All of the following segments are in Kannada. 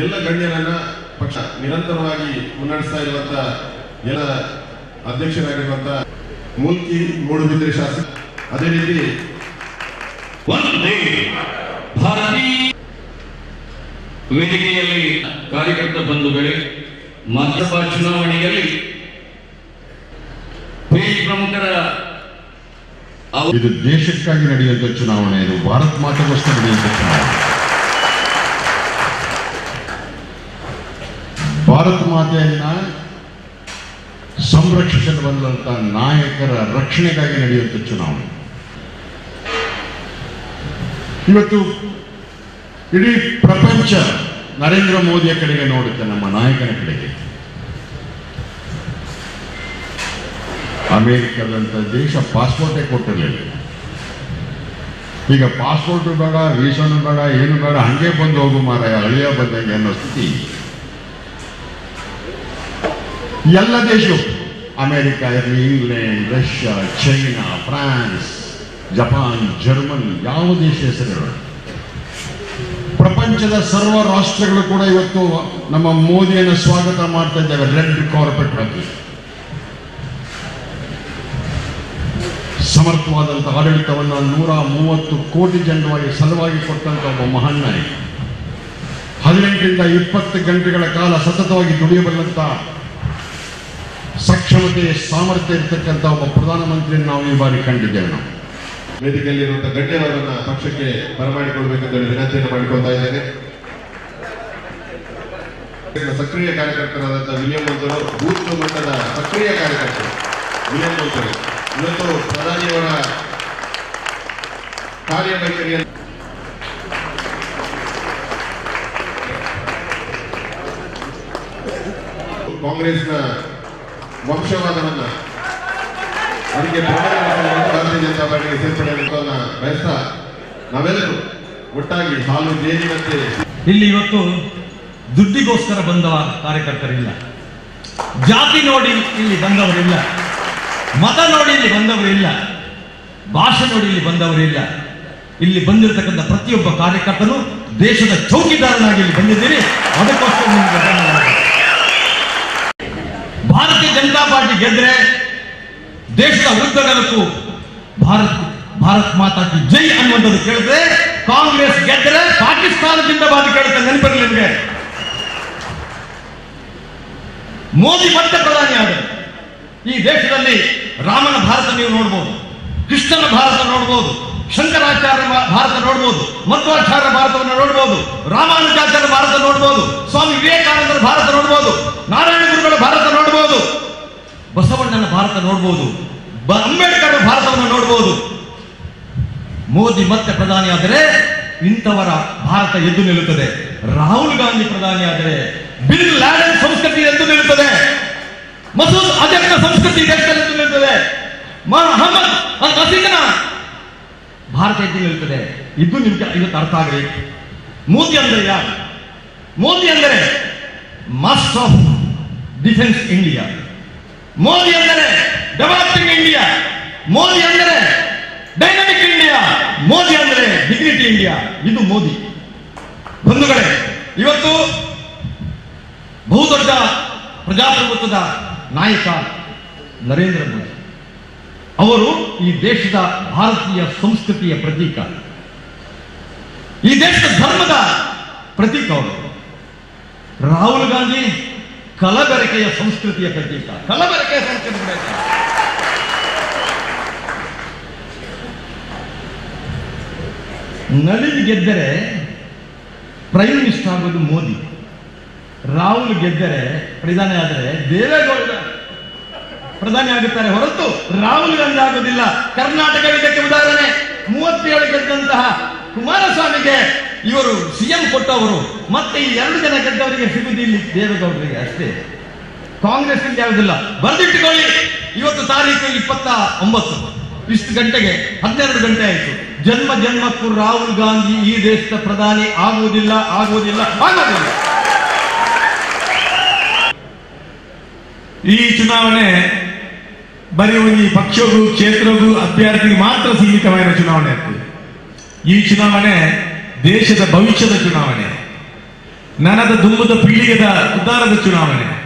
ಎಲ್ಲ ಗಣ್ಯರನ್ನ ಪಕ್ಷ ನಿರಂತರವಾಗಿ ಮುನ್ನಡೆಸ್ತಾ ಇರುವಂತ ಎಲ್ಲ ಅಧ್ಯಕ್ಷರಾಗಿರುವಂತ ಮೂಲ್ಕಿ ಮೂಡುಬಿದ್ರೆ ಶಾಸಕ. ಅದೇ ರೀತಿ ವೇದಿಕೆಯಲ್ಲಿ ಕಾರ್ಯಕರ್ತ ಬಂಧುಗಳೇ ಮಧ್ಯಪ ಚುನಾವಣೆಯಲ್ಲಿ ಪ್ರಮುಖರ ಇದು ದೇಶಕ್ಕಾಗಿ ನಡೆಯುವಂತ ಚುನಾವಣೆ ಇದು ಭಾರತ್ ಮಾತೆಗೋಸ್ಕರ ನಡೆಯುವಂತ ಚುನಾವಣೆ. ಭಾರತ ಮಾತೆಯನ್ನ ಸಂರಕ್ಷಿಸಲು ಬಂದಂತ ನಾಯಕರ ರಕ್ಷಣೆಗಾಗಿ ನಡೆಯುವಂತ ಚುನಾವಣೆ. ಇವತ್ತು ಇಡೀ ಪ್ರಪಂಚ ನರೇಂದ್ರ ಮೋದಿಯ ಕಡೆಗೆ ನೋಡುತ್ತೆ ನಮ್ಮ ನಾಯಕನ ಕಡೆಗೆ. ಅಮೇರಿಕದಂತ ದೇಶ ಪಾಸ್ಪೋರ್ಟೇ ಕೊಟ್ಟಿರಲಿಲ್ಲ. ಈಗ ಪಾಸ್ಪೋರ್ಟ್ ಬೇಡ ವೀಸಾನು ಬೇಡ, ಏನು ಬೇಡ, ಹಾಗೆ ಬಂದು ಹೋಗು ಮಾರಾಯ ಅಳಿಯ ಬಂದಂಗೆ ಅನ್ನೋ ಸ್ಥಿತಿ. ಎಲ್ಲ ದೇಶವು, ಅಮೆರಿಕ ಇರಲಿ, England, Russia, China, France, Japan, German, ಯಾವ ದೇಶ ಹೆಸರು ಪ್ರಪಂಚದ ಸರ್ವ ರಾಷ್ಟ್ರಗಳು ಕೂಡ ಇವತ್ತು ನಮ್ಮ ಮೋದಿಯನ್ನು ಸ್ವಾಗತ ಮಾಡ್ತಾ ಇದ್ದಾವೆ ರೆಡ್ ಕಾರ್ಪೆಟ್ ಹಾಕಿ ಸಮರ್ಥವಾದಂಥ ಆಡಳಿತವನ್ನು ನೂರ ಮೂವತ್ತು ಕೋಟಿ ಜನರವಾಗಿ ಸಲುವಾಗಿ ಕೊಟ್ಟಂತ ಒಬ್ಬ ಮಹಾನ್ ನಾಯಕ. ಹದಿನೆಂಟರಿಂದ ಇಪ್ಪತ್ತು ಗಂಟೆಗಳ ಕಾಲ ಸತತವಾಗಿ ದುಡಿಯಬಲ್ಲಂತ ಸಕ್ಷಮತೆ, ಸಾಮರ್ಥ್ಯ ಇರತಕ್ಕಂಥ ಒಬ್ಬ ಪ್ರಧಾನಮಂತ್ರಿಯನ್ನು ನಾವು ಈ ಬಾರಿ ಕಂಡಿದ್ದೇವೆ ನಾವು. ವೇದಿಕೆಯಲ್ಲಿರುವಂತಹ ಗಣ್ಯರವರನ್ನ ಪಕ್ಷಕ್ಕೆ ಬರಮಾಡಿಕೊಳ್ಬೇಕೆಂದು ಹೇಳಿ ವಿನಂತಿಯನ್ನು ಮಾಡಿಕೊಳ್ತಾ ಇದ್ದೇನೆ. ಸಕ್ರಿಯ ಕಾರ್ಯಕರ್ತರಾದಂತಹ ವಿಲಿಯಂ ಮಂತರು ಬೂತ್ ಮಟ್ಟದ ಸಕ್ರಿಯ ಕಾರ್ಯಕರ್ತರು. ವಿಲಿಯಂ ಮಂತರು ಇವತ್ತು ಪ್ರಧಾನಿಯವರ ಕಾರ್ಯವೈಖರಿಯನ್ನು ಕಾಂಗ್ರೆಸ್ನ ವಂಶವಾದವನ್ನ ಅದಕ್ಕೆ ಭಾರತೀಯ ಜನತಾ ಪಾರ್ಟಿಗೆ ಸೇರ್ಪಡೆ ಬಯಸ್ತಾ ನಾವೆಲ್ಲರೂ ಒಟ್ಟಾಗಿ ಹಾಲು ಮತ್ತೆ ಇಲ್ಲಿ ಇವತ್ತು ದುಡ್ಡಿಗೋಸ್ಕರ ಬಂದವ ಕಾರ್ಯಕರ್ತರಿಲ್ಲ. ಜಾತಿ ನೋಡಿ ಇಲ್ಲಿ ಬಂದವರಿಲ್ಲ. ಮತ ನೋಡಿ ಇಲ್ಲಿ ಬಂದವರಿಲ್ಲ. ಭಾಷೆ ನೋಡಿ ಇಲ್ಲಿ ಬಂದವರಿಲ್ಲ. ಇಲ್ಲಿ ಬಂದಿರತಕ್ಕಂಥ ಪ್ರತಿಯೊಬ್ಬ ಕಾರ್ಯಕರ್ತನು ದೇಶದ ಚೌಕಿದಾರನಾಗಿ ಇಲ್ಲಿ ಬಂದಿದ್ದೀರಿ. ಅದಕ್ಕೋಸ್ಕರ ನಿಮಗೆ. ಭಾರತೀಯ ಜನತಾ ಪಾರ್ಟಿ ಗೆದ್ರೆ ದೇಶದ ಉದ್ದಗಲಕ್ಕೂ ಭಾರತ, ಭಾರತ್ ಮಾತಾ ಕಿ ಜೈ ಅನ್ನುವಂಥದ್ದು ಕೇಳಿದ್ರೆ ಕಾಂಗ್ರೆಸ್ ಗೆದ್ದರೆ ಪಾಕಿಸ್ತಾನದಿಂದ ಬಾಧಿ ಕೇಳುತ್ತೆ ನೆನಪಿರಲಿ ನಿಮಗೆ. ಮೋದಿ ಮತ್ತೆ ಪ್ರಧಾನಿ ಆದರೆ ಈ ದೇಶದಲ್ಲಿ ರಾಮನ ಭಾರತ ನೀವು ನೋಡ್ಬೋದು, ಕೃಷ್ಣನ ಭಾರತ ನೋಡ್ಬೋದು, ಶಂಕರಾಚಾರ್ಯ ಭಾರತ ನೋಡ್ಬೋದು, ಮಧ್ವಾಚಾರ್ಯ ಭಾರತವನ್ನು ನೋಡ್ಬೋದು, ರಾಮಾನುಜಾಚಾರ್ಯ ಭಾರತ ನೋಡ್ಬೋದು, ಸ್ವಾಮಿ ವಿವೇಕಾನಂದರ ಭಾರತ ನೋಡ್ಬೋದು, ನಾರಾಯಣ ಗುರುಗಳ ಭಾರತ ನೋಡ್ಬೋದು. ಬಸವಣ್ಣನ ಭಾರತ ನೋಡ್ಬೋದು. ಅಂಬೇಡ್ಕರ್ ಭಾರತವನ್ನು ನೋಡ್ಬೋದು. ಮೋದಿ ಮತ್ತೆ ಪ್ರಧಾನಿ ಆದರೆ ಇಂಥವರ ಭಾರತ ಎದ್ದು ನಿಲ್ಲುತ್ತದೆ. ರಾಹುಲ್ ಗಾಂಧಿ ಪ್ರಧಾನಿ ಆದರೆ ಬಿಲ್ ಲ್ಯಾಡನ್ ಸಂಸ್ಕೃತಿ ಎದ್ದು ನಿಲ್ಲುತ್ತದೆ. ಮಸೂದ್ ಅಜರ್ನ ಸಂಸ್ಕೃತಿ ಎದ್ದು ನಿಲ್ಲುತ್ತದೆ. ಭಾರತ ಎದ್ದು ನಿಲ್ಲುತ್ತದೆ. ಇದು ನಿಮ್ಗೆ ಇವತ್ತು ಅರ್ಥ ಆಗಲಿ. ಮೋದಿ ಅಂದ್ರೆ ಯಾರು? ಮೋದಿ ಅಂದರೆ master of defence India Modi ಅಂದರೆ ಡೆವಲಪಿಂಗ್ ಇಂಡಿಯಾ. ಮೋದಿ ಅಂದರೆ ಡೈನಾಮಿಕ್ ಇಂಡಿಯಾ. ಮೋದಿ ಅಂದರೆ ಡಿಗ್ನಿಟಿ ಇಂಡಿಯಾ. ಇದು ಮೋದಿ. ಬಂಧುಗಳೇ, ಇವತ್ತು ಬಹುದೊಡ್ಡ ಪ್ರಜಾಪ್ರಭುತ್ವದ ನಾಯಕ ನರೇಂದ್ರ ಮೋದಿ. ಅವರು ಈ ದೇಶದ ಭಾರತೀಯ ಸಂಸ್ಕೃತಿಯ ಪ್ರತೀಕ. ಈ ದೇಶದ ಧರ್ಮದ ಪ್ರತೀಕ ಅವರು. ರಾಹುಲ್ ಗಾಂಧಿ ಕಲಬೆರಕೆಯ ಸಂಸ್ಕೃತಿಯ ಪ್ರತೀಕ ಕಲಬೆರಕೆಯ ಸಂಸ್ಕೃತಿ ನಳಿನ್ ಗೆದ್ದರೆ ಪ್ರೈಮ್ ಮಿನಿಸ್ಟರ್ ಆಗೋದು ಮೋದಿ. ರಾಹುಲ್ ಗೆದ್ದರೆ ಪ್ರಧಾನಿ ಆದರೆ ದೇವೇಗೌಡ ಪ್ರಧಾನಿ ಆಗುತ್ತಾರೆ ಹೊರತು ರಾಹುಲ್ ಗಾಂಧಿ ಆಗುವುದಿಲ್ಲ ಕರ್ನಾಟಕ ಇದಕ್ಕೆ ಉದಾಹರಣೆ, ಮೂವತ್ತೇಳು ಗೆದ್ದಂತಹ ಕುಮಾರಸ್ವಾಮಿಗೆ ಇವರು ಸಿಎಂ ಕೊಟ್ಟವರು. ಮತ್ತೆ ಈ ಎರಡು ಜನ ಗೆದ್ದವರಿಗೆ ಸಿಗುದಿಲ್ಲ ದೇವೇಗೌಡರಿಗೆ ಅಷ್ಟೇ. ಕಾಂಗ್ರೆಸ್ ಯಾವುದಿಲ್ಲ. ಬರೆದಿಟ್ಟುಕೊಳ್ಳಿ. ಇವತ್ತು ತಾರೀಕು ಇಪ್ಪತ್ತ ಒಂಬತ್ತು ಇಷ್ಟು ಗಂಟೆಗೆ ಹನ್ನೆರಡು ಗಂಟೆ ಆಯಿತು. ಜನ್ಮ ಜನ್ಮಕ್ಕೂ ರಾಹುಲ್ ಗಾಂಧಿ ಈ ದೇಶದ ಪ್ರಧಾನಿ ಆಗುವುದಿಲ್ಲ ಆಗುವುದಿಲ್ಲ ಆಗುವುದಿಲ್ಲ. ಈ ಚುನಾವಣೆ ಬರೀ ಒಂದು ಪಕ್ಷಗೂ ಕ್ಷೇತ್ರಗೂ ಅಭ್ಯರ್ಥಿಗೆ ಮಾತ್ರ ಸೀಮಿತವಾದ ಚುನಾವಣೆ ಆಗ್ತದೆ. ಈ ಚುನಾವಣೆ ದೇಶದ ಭವಿಷ್ಯದ ಚುನಾವಣೆ ನನದ ದುಂಬದ ಪೀಳಿಗೆದ ಉದ್ದಾರದ ಚುನಾವಣೆ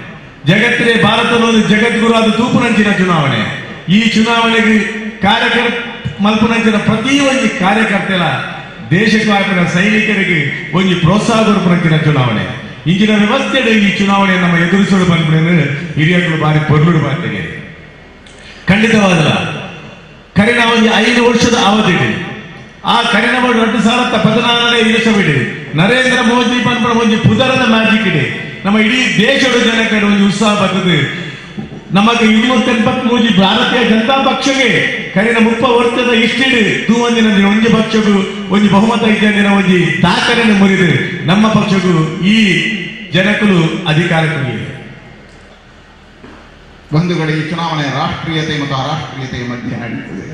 ಜಗತ್ತಿನ ಭಾರತದಲ್ಲಿ ಜಗದ್ಗುರುವಾದ ತೂಪುನಂಚಿನ ಚುನಾವಣೆ. ಈ ಚುನಾವಣೆಗೆ ಕಾರ್ಯಕರ್, ಮಲ್ಪುನಂಚಿನ ಪ್ರತಿ ಒಂದು ಕಾರ್ಯಕರ್ತೆಲ ದೇಶಕ್ಕೆ ಸೈನಿಕರಿಗೆ ಒಂದು ಪ್ರೋತ್ಸಾಹ ಕೊರಪುನಂಚಿನ ಚುನಾವಣೆ. ಇಂಚಿನ ವ್ಯವಸ್ಥೆ ಈ ಚುನಾವಣೆ ನಮ್ಮ ಎದುರಿಸಲು ಬಂದ್ಬಿಡೇನು ಹಿರಿಯರು ಬಾರಿ ಪೊರ್ಲುಡು ಮಾತಿಗೆ. ಖಂಡಿತವಾದಲ್ಲ. ಕರಿನ ಒಂದು ಐದು ವರ್ಷದ ಅವಧಿ ಇದೆ. ಆ ಕರಿನ ಒಂದು ಸಾವಿರದ ಪದಿನಾರನೇ ಇರಿಸಬಿಡಿ ನರೇಂದ್ರ ಮೋದಿ ಪನ್ಪಡ ಒಂದು ಪುದರದ ಮ್ಯಾಜಿಕ್ ಇದೆ. ನಮ್ಮ ಇಡೀ ದೇಶದ ಜನಕ್ಕೆ ಒಂದು ಉತ್ಸಾಹ ಬರ್ತದೆ. ನಮಗೆ ಇನ್ನೂರ ಮೂಜಿ ಭಾರತೀಯ ಜನತಾ ಪಕ್ಷಗೆ ಕರಿನ ಮುಪ್ಪ ವರ್ಷದ ಇಷ್ಟಿಡಿ ತೂ ಒಂದಿನ ಒಂದು ಒಂಜಿ ಪಕ್ಷಗೂ ಒಂದು ಬಹುಮತ ಇದ್ದಂದಿನ ಒಂದು ದಾಖಲೆಯನ್ನು ಮುರಿದು. ನಮ್ಮ ಪಕ್ಷಗು ಈ ಜನಕಲು ಅಧಿಕಾರಕ್ಕೆ ಬಂಧುಗಳಿಗೆ ಚುನಾವಣೆ ರಾಷ್ಟ್ರೀಯತೆ ಮತ್ತು ಅರಾಷ್ಟ್ರೀಯತೆಯ ಮಧ್ಯೆ ನಡೀತದೆ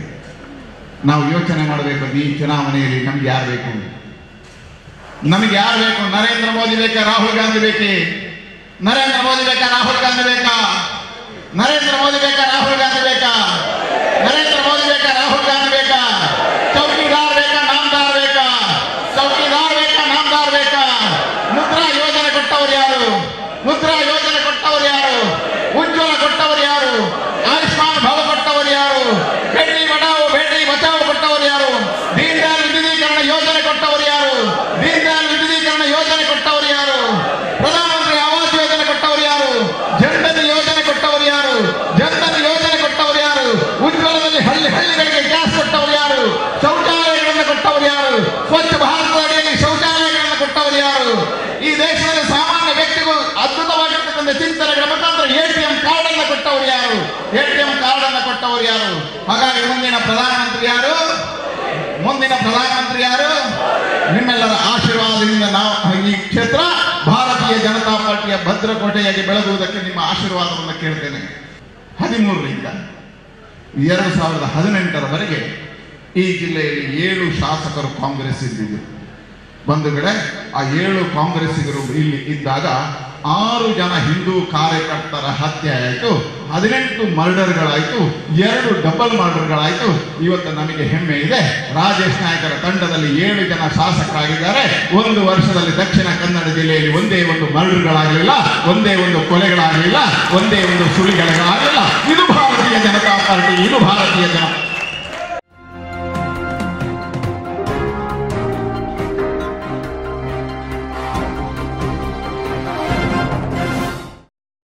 ನಾವು ಯೋಚನೆ ಮಾಡಬೇಕು, ಈ ಚುನಾವಣೆಯಲ್ಲಿ ನಮ್ಗೆ ಯಾರು ಬೇಕು ನಮಗೆ ಯಾರು ಬೇಕು? ನರೇಂದ್ರ ಮೋದಿ ಬೇಕಾ, ರಾಹುಲ್ ಗಾಂಧಿ ಬೇಕೇ? ನರೇಂದ್ರ ಮೋದಿ ಬೇಕಾ, ರಾಹುಲ್ ಗಾಂಧಿ ಬೇಕಾ? ನರೇಂದ್ರ ಮೋದಿ ಬೇಕಾ, ರಾಹುಲ್ ಗಾಂಧಿ ಬೇಕಾ? ನರೇಂದ್ರ ಮೋದಿ ಬೇಕಾ, ರಾಹುಲ್ ಗಾಂಧಿ ಬೇಕಾ? ಚೌಕಿದಾರ್ ಬೇಕಾ, ನಾಮದಾರ್ ಬೇಕಾ? ಚೌಕಿದಾರ್ ಬೇಕಾ, ನಾಮದಾರ್ ಬೇಕಾ? ಮುದ್ರಾ ಯೋಜನೆ ಕೊಟ್ಟವರು ಯಾರು? ಮುದ್ರಾ ಯೋಜನೆ ಕೊಟ್ಟವರು ಯಾರು ಉಜ್ವಲ ಕೊಟ್ಟವರು ಯಾರು ಆಯುಷ್ಮಾನ್ ಭವ ಕೊಟ್ಟವರು ಯಾರು ಬೇಟಿ ಬಡಾವೋ ಬೇಟಿ ಬಚಾವೋ ಕೊಟ್ಟವರು ಯಾರು ದೀನ್ ದಯಾಳ್ ವಿದ್ಯುದೀಕರಣ ಯೋಜನೆ ಕೊಟ್ಟವರು ಯಾರು ದೀನ್ ದಯಾಳ್ ವಿದ್ಯುದೀಕರಣ ಯೋಜನೆ ಕೊಟ್ಟವರು ಯಾರು ಪ್ರಧಾನಮಂತ್ರಿ ಆವಾಸ್ ಯೋಜನೆ ಕೊಟ್ಟವರು ಯಾರು ಜನ್ಧನ್ ಯೋಜನೆ ಕೊಟ್ಟವರು ಯಾರು ಜನ್ಧನ್ ಯೋಜನೆ ಕೊಟ್ಟವರು ಯಾರು ಉಜ್ವಲದಲ್ಲಿ ಹಳ್ಳಿ ಹಳ್ಳಿಗಳಿಗೆ ಗ್ಯಾಸ್ ಕೊಟ್ಟವರು ಯಾರು ಶೌಚಾಲಯಗಳನ್ನು ಕೊಟ್ಟವರು ಯಾರು ಸ್ವಚ್ಛ ಭಾರತದ ಅಡಿಯಲ್ಲಿ ಶೌಚಾಲಯಗಳನ್ನು ಕೊಟ್ಟವರು ಯಾರು ಈ ದೇಶದಲ್ಲಿ ಸಾಮಾನ್ಯ ವ್ಯಕ್ತಿಗೂ ಅದ್ಭುತವಾಗಿರ್ತಕ್ಕಂಥ ಚಿಂತನೆಗಳ ಮುಖಾಂತರ ಎಂ ಕಾರ್ಡ್ ಅನ್ನು ಕೊಟ್ಟವರು ಯಾರು? ಎಂ ಕಾರ್ಡ್ ಅನ್ನು ಕೊಟ್ಟವರು ಯಾರು? ಹಾಗಾಗಿ ಮುಂದಿನ ಪ್ರಧಾನಮಂತ್ರಿ ಯಾರು? ಮುಂದಿನ ಪ್ರಧಾನಮಂತ್ರಿ ಯಾರು? ನಿಮ್ಮೆಲ್ಲರ ಆಶೀರ್ವಾದದಿಂದ ನಾವು ಈ ಕ್ಷೇತ್ರ ಭಾರತೀಯ ಜನತಾ ಪಾರ್ಟಿಯ ಭದ್ರಕೋಟೆಯಾಗಿ ಬೆಳಗುವುದಕ್ಕೆ ನಿಮ್ಮ ಆಶೀರ್ವಾದವನ್ನು ಕೇಳ್ತೇನೆ. ಹದಿಮೂರರಿಂದ ಎರಡು ಸಾವಿರದ ಹದಿನೆಂಟರವರೆಗೆ ಈ ಜಿಲ್ಲೆಯಲ್ಲಿ ಏಳು ಶಾಸಕರು ಕಾಂಗ್ರೆಸ್ ಇದ್ದಿದ್ದರು ಬಂಧುಗಳೇ ಆ ಏಳು ಕಾಂಗ್ರೆಸ್ಸಿಗರು ಇಲ್ಲಿ ಇದ್ದಾಗ ಆರು ಜನ ಹಿಂದೂ ಕಾರ್ಯಕರ್ತರ ಹತ್ಯೆ ಆಯಿತು, ಹದಿನೆಂಟು ಮರ್ಡರ್ಗಳಾಯಿತು, ಎರಡು ಡಬಲ್ ಮರ್ಡರ್ಗಳಾಯಿತು. ಇವತ್ತು ನಮಗೆ ಹೆಮ್ಮೆ ಇದೆ. ರಾಜೇಶ್ ನಾಯಕರ ತಂಡದಲ್ಲಿ ಏಳು ಜನ ಶಾಸಕರಾಗಿದ್ದಾರೆ. ಒಂದು ವರ್ಷದಲ್ಲಿ ದಕ್ಷಿಣ ಕನ್ನಡ ಜಿಲ್ಲೆಯಲ್ಲಿ ಒಂದೇ ಒಂದು ಮರ್ಡರ್ಗಳಾಗಲಿಲ್ಲ, ಒಂದೇ ಒಂದು ಕೊಲೆಗಳಾಗಲಿಲ್ಲ, ಒಂದೇ ಒಂದು ಸುಳಿಗಳಾಗಲಿಲ್ಲ ಇದು ಭಾರತೀಯ ಜನತಾ ಪಾರ್ಟಿ, ಇದು ಭಾರತೀಯ ಜನ